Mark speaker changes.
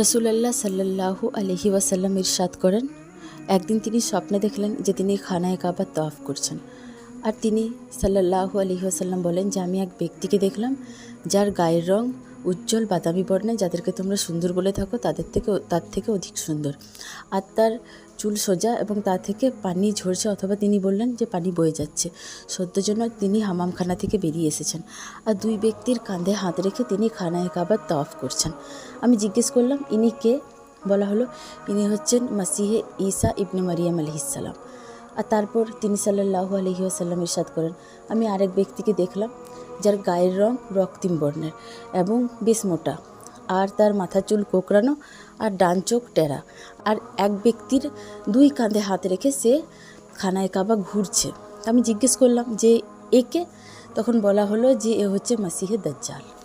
Speaker 1: রসুলাল্লাহ সাল্লাল্লাহু আলহি ওয়াসাল্লাম ইরশাদ করেন, একদিন তিনি স্বপ্নে দেখলেন যে তিনি খানায় কাবার তফ করছেন। আর তিনি সাল্লাল্লাহু আলহি ওয়াসাল্লাম বলেন যে আমি এক ব্যক্তিকে দেখলাম যার গায়ের রং উজ্জ্বল বাদামি বর্ণে যাদেরকে তোমরা সুন্দর বলে থাকো, তাদের থেকে তার থেকে অধিক সুন্দর। আর তার চুল সোজা এবং তা থেকে পানি ঝরছে অথবা তিনি বললেন যে পানি বয়ে যাচ্ছে। সদ্যর জন্য তিনি হামামখানা থেকে বেরিয়ে এসেছেন আর দুই ব্যক্তির কাঁধে হাত রেখে তিনি খানায় কাবার তওয়াফ করছেন। আমি জিজ্ঞেস করলাম, ইনি কে? বলা হলো, ইনি হচ্ছেন মাসিহে ঈসা ইবনে মারিয়াম আলহিসাল্লাম আর তারপর তিনি সাল্লাল্লাহু আলহি আসাল্লাম ইরশাদ করেন। আমি আরেক ব্যক্তিকে দেখলাম যার গায়ের রং রক্তিম বর্ণের এবং বেশ মোটা। আর তার মাথা চুল কোকড়ানো আর ডান চোখ টেরা। আর এক ব্যক্তির দুই কাঁধে হাত রেখে সে খানায় কাবা ঘুরছে। আমি জিজ্ঞেস করলাম যে একে তখন বলা হলো যে, এ হচ্ছে মাসিহে দাজ্জাল।